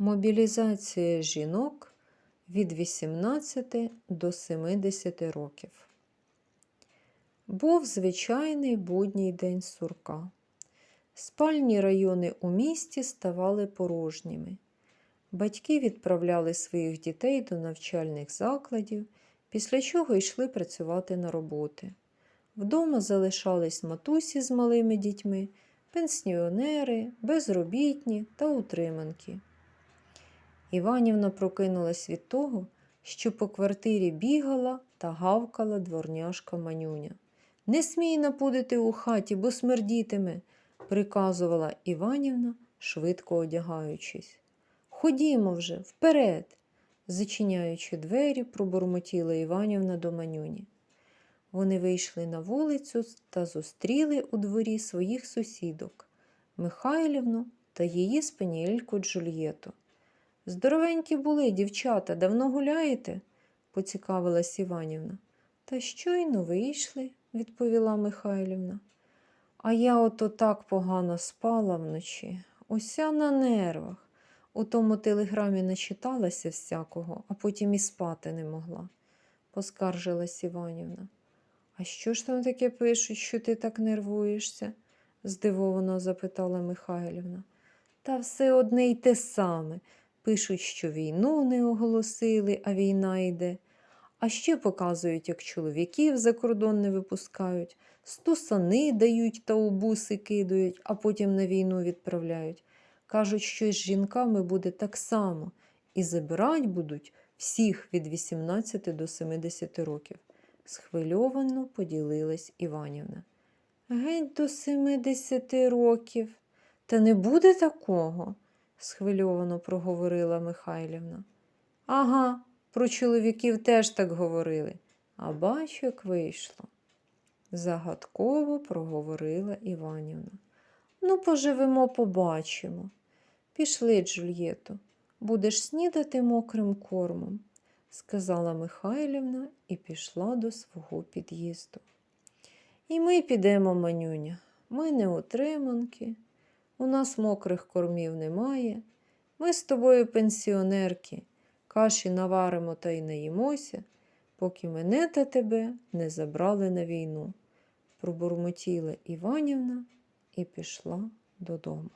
Мобілізація жінок від 18 до 70 років. Був звичайний будній день сурка. Спальні райони у місті ставали порожніми. Батьки відправляли своїх дітей до навчальних закладів, після чого йшли працювати на роботи. Вдома залишались матусі з малими дітьми, пенсіонери, безробітні та утриманки. Іванівна прокинулась від того, що по квартирі бігала та гавкала дворняжка манюня. Не смій напудити у хаті, бо смердітиме, приказувала Іванівна, швидко одягаючись. Ходімо вже, вперед, зачиняючи двері, пробурмотіла Іванівна до манюні. Вони вийшли на вулицю та зустріли у дворі своїх сусідок Михайлівну та її спаніельку Джульєту. Здоровенькі були, дівчата, давно гуляєте? поцікавилась Іванівна. Та щойно вийшли, відповіла Михайлівна. А я ото так погано спала вночі, уся на нервах. У тому телеграмі начиталася всякого, а потім і спати не могла, поскаржилась Іванівна. А що ж там таке пишуть, що ти так нервуєшся? здивовано запитала Михайлівна. Та все одне й те саме. Пишуть, що війну не оголосили, а війна йде. А ще показують, як чоловіків за кордон не випускають, стусани дають та у буси кидають, а потім на війну відправляють. Кажуть, що з жінками буде так само, і забирать будуть всіх від 18 до 70 років. Схвильовано поділилась Іванівна. Геть до 70 років. Та не буде такого, схвильовано проговорила Михайлівна. Ага, про чоловіків теж так говорили, а бач, як вийшло. Загадково проговорила Іванівна. Ну, поживемо, побачимо. Пішли, Джульєто, будеш снідати мокрим кормом, сказала Михайлівна і пішла до свого під'їзду. І ми підемо, манюня, ми не утриманки, у нас мокрих кормів немає. Ми з тобою пенсіонерки, каші наваримо та й наїмося, поки мене та тебе не забрали на війну. Пробурмотіла Іванівна і пішла додому.